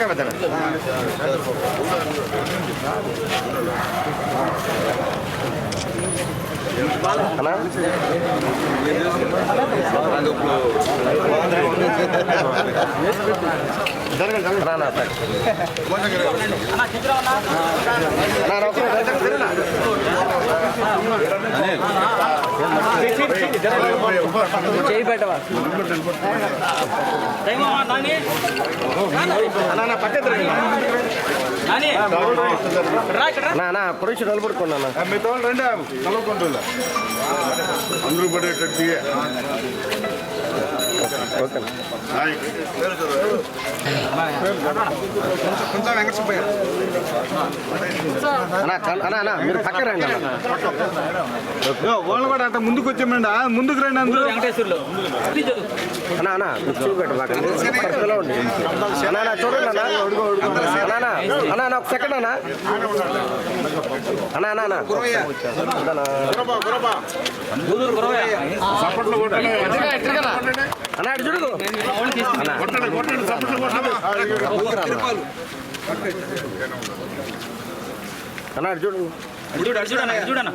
పక్క పెద్దనా అన్నా జరగండి జరగండి రా నా సార్ నా నా ఒకసారి జరగండి, జరగండి. చేయి పెట్టవా అన్నా నా పక్క జరగండి. నా నా పొడిచి నిలబడుకున్నా మిగతా వాళ్ళు రండి కలవకుండా అందరూ పడేటట్టు వెంకట సుబ్బయ్య అన్నా మీరు పక్క రండి వాళ్ళు కూడా అట్లా ముందుకు వచ్చామండి ముందుకు రండి అందరూ వెంకటేశ్వర్లు అన్నా అన్నా పక్కలో ఉండి అన్నా చూడండి అన్నా అన్నా అన్నా అన్నా ఒక సెకండ్ అన్నా అన్నా అన్నా అన్నా అన్నా గురవయ్య కొట్టండి అన్నా చూడు. అన్నా. చూడు. చూడు అటు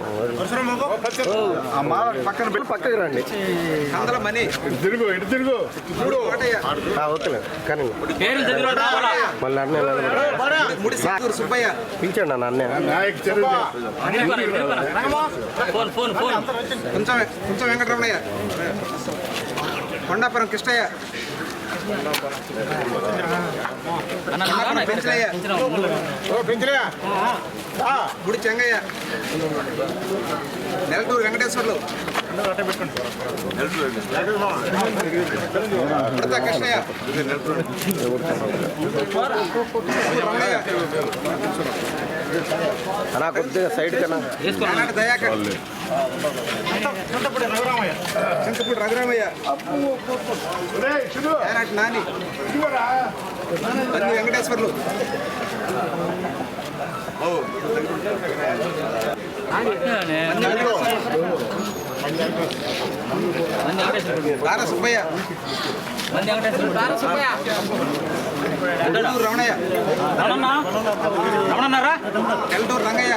మాల పక్కన పక్కకి రండి తిరుగు ఇటు తిరుగు కానీ చదివిన రావాలా మళ్ళీ అన్నీ పిలిచండి అన్న కొంచెం కొంచెం వెంకటరమణయ్య. కొండాపురం కృష్ణయ్య అన్న రానా ఇక్కడ? పెంచలయ్య. పెంచడం. గుడి చెంగయ్య నెలటూరు వెంకటేశ్వర్లు ఉడత కృష్ణయ్య రమణయ్య అన్నా కొద్దిగా సైడ్ కన్నా వేసుకో అన్న. చింతపూడి రఘురామయ్య నాని అన్ని వెంకటేశ్వర్లు మంది సుబ్బయ్య మంది వెంకటేశ్వర్లు. నెల్లూరు రమణయ్య రమణన్నా? రమణన్నారా నెల్లూరు రంగయ్య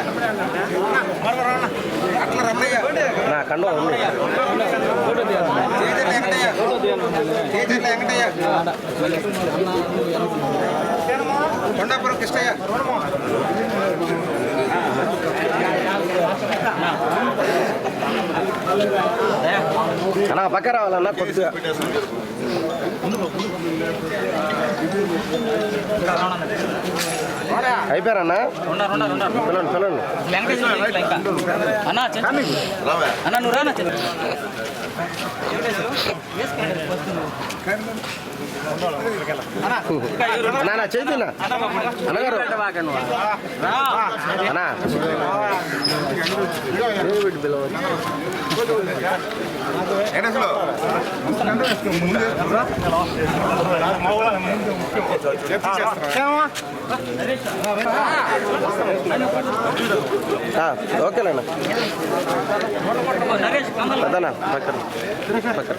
అట్ల రమణయ్య నా కండం ఉంది చేజర్ల వెంకటయ్య చేజర్ల వెంకటయ్య కొండాపురం కృష్ణయ్య దయా. అన్నా పక్క రావాలన్నా కొద్దిగా అయిపోయారన్నా పిల్లండి పిల్లండి అన్న నువ్వు రానా అన్నా నా చేతినా అన్నగారు. రా. అన్నా. ఓకేనా అదనా పక్కన. పక్కన.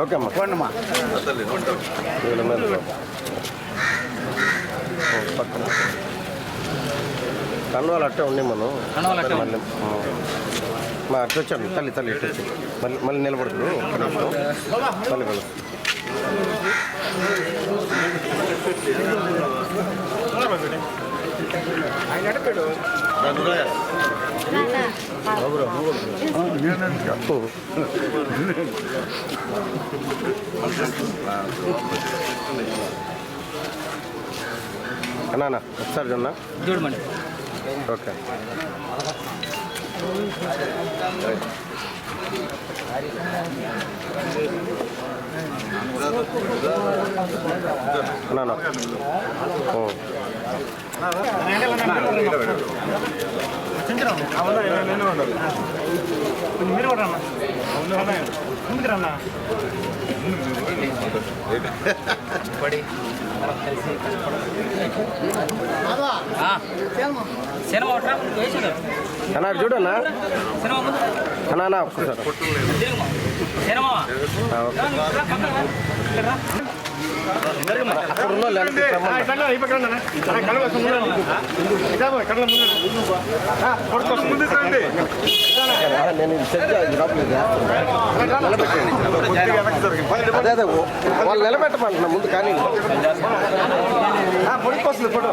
ఓకే అమ్మా. పోండమ్మా పక్కన అట్టే ఉండే మనం మళ్ళీ మా అట్టు వచ్చాను తల్లి తల్లి ఇటు మళ్ళీ మళ్ళీ నిలబడుతుంది ఒక్క నిమిషం మళ్ళీ మళ్ళీ అన్నా అన్నా ఒకసారి చూడన్నా చూడమండి. ఓకే. అన్నా అన్నా. ఓ. ఆ. సినిమా ఒకట్రా వేసాడు అన్నా అటు చూడన్నా సినిమా ముందు అన్నా అన్నా ఒక్కసారి తిరుగుమా సినిమా ఆ, ఓకే. రా, రా, పక్కన నేను ఇది సెట్ చేయాలి, లోపలికి చేస్తాను. నిలబెట్టండి అదే అదే ఓ- వాళ్ళు నిలబెట్టమంటున్నా ముందు కానీ పొడికొస్తుంది ఫోటో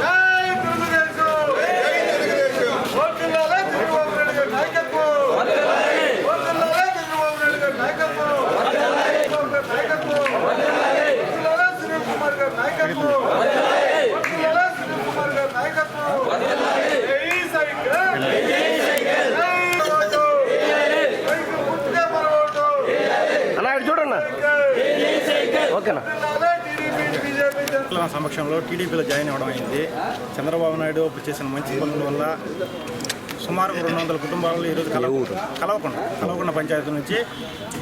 జై తెలుగుదేశం ఓట్లలోనే చంద్రబాబు నాయుడు గారి నాయకత్వం ఓట్లలోనే చంద్రబాబు నాయుడు గారి నాయకత్వం ఓట్లలోనే నాయకత్వం ఓట్లలోనే సునీల్ కుమార్ గారి నాయకత్వం ఓట్లలోనే సునీల్ కుమార్ గారి నాయకత్వం జై సైకిల్ జై ఓటు సైకిల్ గుర్తుకే మన ఓటు అన్నా ఇటు చూడన్నా ఓకేనా ఓట్లలోనే టీడీపీ బీజేపీ జనసేన నా సమక్షంలో టీడీపీలో జాయిన్ అవ్వడం అయింది. చంద్రబాబు నాయుడు ఇప్పుడు చేసిన మంచి పనుల వల్ల సుమారు రెండు వందల కుటుంబాలు ఈరోజు కలవ కలవకుండా. కలవకుండా పంచాయతీ నుంచి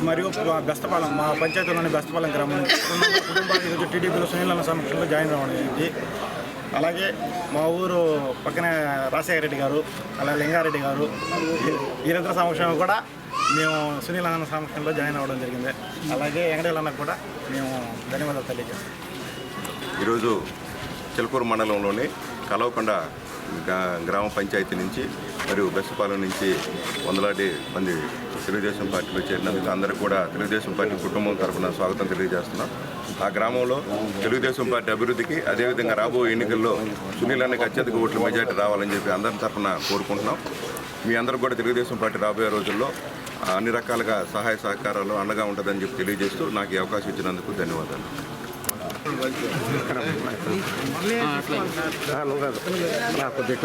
మరియు మా బెస్తపాలెం మా పంచాయతీలోని బెస్తపాలెం గ్రామం నుంచి రెండు వందల కుటుంబాలు ఈరోజు టీడీపీలో సునీల్ అన్న సమక్షంలో జాయిన్ అవ్వడం అయింది అలాగే మా ఊరు పక్కనే రాజశేఖర రెడ్డి గారు అలాగే లింగారెడ్డి గారు వీ- వీరిద్దరి సమక్షంలో కూడా మేము సునీల్ అన్న సమక్షంలో జాయిన్ అవ్వడం జరిగింది. అలాగే అన్నకు కూడా మేము ధన్యవాదాలు తెలియజేస్తాం ఈరోజు చిలకూరు మండలంలోని కలవకొండ గ్రా- గ్రామ పంచాయతీ నుంచి మరియు బెస్సుపాలెం నుంచి వందలాది మంది తెలుగుదేశం పార్టీలో చేరినందుకు అందరికీ కూడా తెలుగుదేశం పార్టీ కుటుంబం తరఫున స్వాగతం తెలియజేస్తున్నాం. ఆ గ్రామంలో తెలుగుదేశం పార్టీ అభివృద్ధికి అదేవిధంగా రాబోయే ఎన్నికల్లో సునీల్ అన్నకి అత్యధిక ఓట్ల మెజార్టీ రావాలని చెప్పి అందరి తరఫున కోరుకుంటున్నాం. మీ అందరూ కూడా తెలుగుదేశం పార్టీ రాబోయే రోజుల్లో అన్ని రకాలుగా సహాయ సహకారాలు అండగా ఉంటుందని చెప్పి తెలియజేస్తూ నాకు ఈ అవకాశం ఇచ్చినందుకు ధన్యవాదాలు. ఆ, నువ్వు కాదు నా కొద్దిగా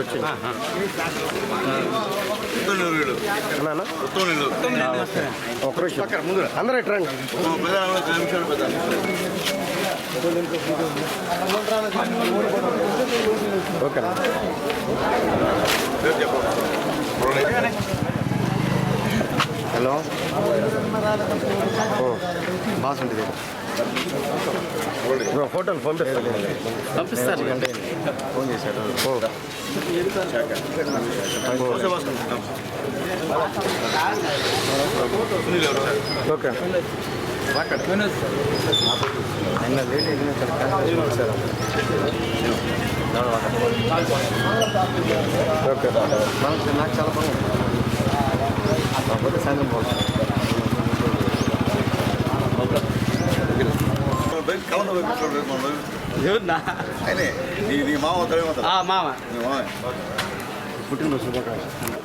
ఓకే. హలో బాగుంటుంది పంపిస్తాను. పంపిస్తారు. ఫోన్ చేశాడు ఓకే. ఓకే. నాకు చాలా ఆయనే నీ నీ మామ అవుతాడేమో మామ. నీ మామ. పుట్టినరోజు శుభాకాంక్షలు.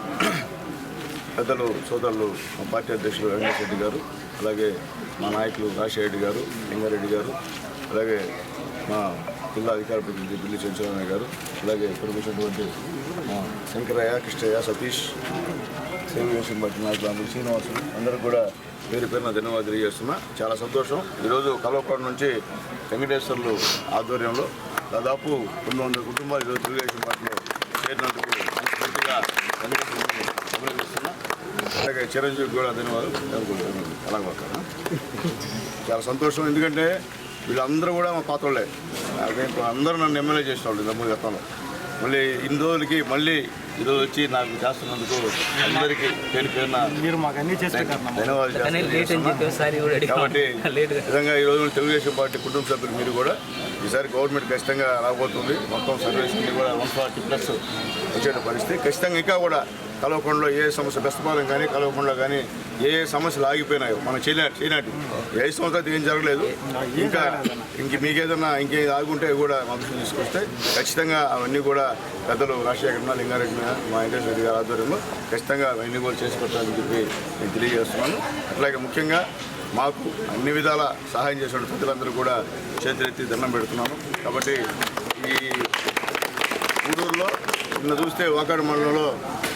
పెద్దలు సోదరులు మా పార్టీ అధ్యక్షులు రెడ్డి గారు అలాగే మా నాయకులు రాజశేఖర రెడ్డి గారు లింగారెడ్డి గారు అలాగే మా జిల్లా అధికార ప్రతినిధి బిల్లి చంద్రబాబు గారు అలాగే ఇక్కడ కూర్చున్నటువంటి మా శంకరయ్య కృష్ణయ్య సతీష్ తెలుగుదేశం పార్టీ నాయకులు అందరూ శ్రీనివాసులు అందరూ కూడా పేరు పేరున ధన్యవాదాలు తెలియజేస్తున్నా. చాలా సంతోషం. ఈరోజు కలవకొండ నుంచి వెంకటేశ్వర్లు ఆధ్వర్యంలో దాదాపు రెండు వందల కుటుంబాలు ఈరోజు తెలుగుదేశం పార్టీలో చేరినందుకు వెంకటేశ్వరుని అభినందిస్తున్నా. అలాగే చిరంజీవి కూడా ధన్యవాదాలు అలాగే చాలా సంతోషం. ఎందుకంటే వీళ్ళందరూ కూడా మా పాత్రలే. అదే అందరూ నన్ను ఎమ్మెల్యే చేసిన వాళ్ళు ఇంతకుముందు గతంలో. మళ్ళీ ఇన్ని రోజులకి మళ్ళీ ఈరోజు వచ్చి నాకు చేస్తున్నందుకు అందరికీ పేరు పేరున మీరు మాకు అన్నీ ధన్యవాదాలు. కాబట్టి లేట్గా నిజంగా ఈ రోజు తెలుగుదేశం పార్టీ కుటుంబ సభ్యులు మీరు కూడా ఈసారి గవర్నమెంట్ ఖచ్చితంగా రాబోతుంది. మొత్తం సర్వీస్ కూడా వన్ ఫార్టీ ప్లస్ వచ్చే పరిస్థితి. ఖచ్చితంగా ఇంకా కూడా కలవకొండలో ఏ సమస్య బెస్తపాలెం కానీ కలవకొండలో కానీ ఏ ఏ సమస్యలు ఆగిపోయినాయో మనం చేయనాటి చేయనాటి ఏ ఐదు సంవత్సరాలు ఏం జరగలేదు. ఇంకా ఇంక మీకేదన్నా ఇంకేది ఆగుంటే కూడా మా దృష్టికి తీసుకొస్తే ఖచ్చితంగా అవన్నీ కూడా పెద్దలు రాజశేఖర లింగారెడ్డి మా వెంకటేశ్వర రెడ్డి గారి ఆధ్వర్యంలో ఖచ్చితంగా అవన్నీ కూడా చేసి పెట్టాలని చెప్పి నేను తెలియజేస్తున్నాను. అట్లాగే ముఖ్యంగా మాకు అన్ని విధాల సహాయం చేసిన ప్రజలందరూ కూడా చేతులెత్తి దండం పెడుతున్నాను కాబట్టి ఈ ఊరూరులో నిన్న చూస్తే వాకాడు మండలంలో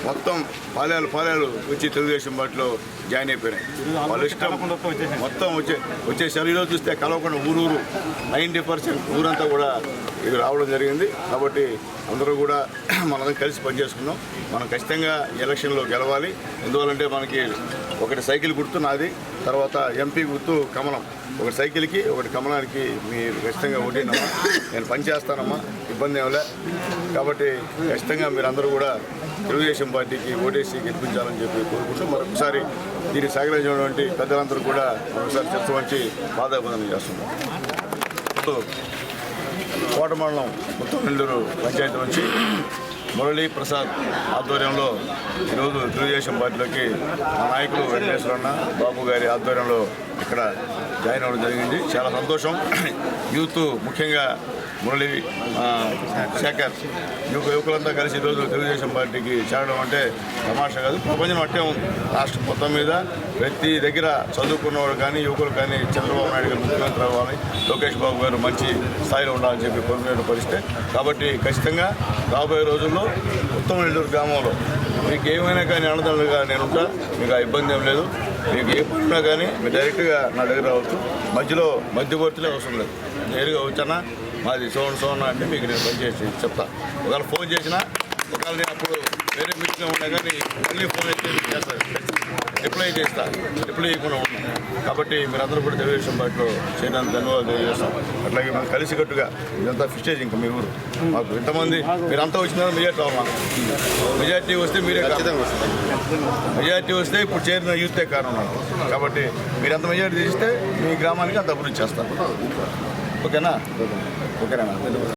మొత్తం పాలేలు పాలయాలు వచ్చి తెలుగుదేశం పార్టీలో జాయిన్ అయిపోయినాయి. వాళ్ళ ఇష్టం మొత్తం వచ్చే వచ్చేసారు ఈరోజు చూస్తే కలవకుండా ఊరూరు నైంటీ పర్సెంట్ ఊరంతా కూడా ఇది రావడం జరిగింది. కాబట్టి అందరూ కూడా మనందరం కలిసి పనిచేసుకున్నాం. మనం ఖచ్చితంగా ఎలక్షన్లో గెలవాలి. ఎందువల్లంటే మనకి ఒకటి సైకిల్ గుర్తు నాది తర్వాత ఎంపీ గుర్తు కమలం. ఒకటి సైకిల్కి ఒకటి కమలానికి మీరు ఖచ్చితంగా ఓటేనమ్మా. నేను పని చేస్తానమ్మా ఇబ్బంది ఏమలే కాబట్టి ఖచ్చితంగా అందరూ కూడా తెలుగుదేశం పార్టీకి ఓటేసి గెలిపించాలని చెప్పి కోరుకుంటూ మరొకసారి దీన్ని సహకరించినటువంటి పెద్దలందరూ కూడా మరొకసారి చర్చ వచ్చి బాధాబంధనం చేస్తున్నాం ఇప్పుడు కోట మండలం మొత్తం నెల్లూరు పంచాయతీ నుంచి మురళీ ప్రసాద్ ఆధ్వర్యంలో ఈరోజు తెలుగుదేశం పార్టీలోకి మా నాయకులు వెంకటేశ్వరన్న బాబు గారి ఆధ్వర్యంలో ఇక్కడ జాయిన్ అవ్వడం జరిగింది. చాలా సంతోషం. యూత్ ముఖ్యంగా మురళి శేఖర్ యువక యువకులంతా కలిసి ఈరోజు తెలుగుదేశం పార్టీకి చేరడం అంటే తమాషా కాదు ప్రపంచం అట్టే ఉంది. రాష్ట్రం మొత్తం మీద ప్రతి దగ్గర చదువుకున్నవాడు కానీ యువకులు కానీ చంద్రబాబు నాయుడు గారు ముఖ్యమంత్రి అవ్వాలి లోకేష్ బాబు గారు మంచి స్థాయిలో ఉండాలని చెప్పి కోరుకునే పరిస్థితి. కాబట్టి ఖచ్చితంగా రాబోయే రోజుల్లో ఉత్తమ నెల్లూరు గ్రామంలో మీకు ఏమైనా కానీ అన్నదానులుగా నేను ఉంటా మీకు ఆ ఇబ్బంది ఏం లేదు. మీకు ఏ పని ఉన్నా కానీ మీరు డైరెక్ట్గా నా దగ్గర రావచ్చు. మధ్యలో మధ్యవర్తులే అవసరం లేదు. నేరుగా వచ్చానా మాది సోన్ సోన్ అంటే మీకు నేను పని చేసి చెప్తా. ఒకవేళ ఫోన్ చేసినా ఒకవేళ నేను అప్పుడు వేరే మీటింగ్లో ఉన్నా కానీ మళ్ళీ ఫోన్ చేస్తాను రిప్లై చేస్తా. రిప్లై ఇవ్వకుండా ఉన్నా. కాబట్టి మీరందరూ కూడా తెలుగుదేశం పార్టీలో చేయడానికి ధన్యవాదాలు తెలియజేస్తాం. అట్లాగే మేము కలిసికట్టుగా ఇదంతా ఫిస్టేజ్ ఇంకా మీ ఊరు. మాకు ఇంతమంది మీరంతా వచ్చినా మెజార్టీ అవ్వాలి మెజార్టీ వస్తే మీరే ఖచ్చితంగా మెజార్టీ వస్తే ఇప్పుడు చేరిన యూతే కారణం కాబట్టి మీరు ఎంత మెజార్టీ తీస్తే మీ గ్రామానికి అంత అభివృద్ధి చేస్తారు ఓకేనా? ఓకేనా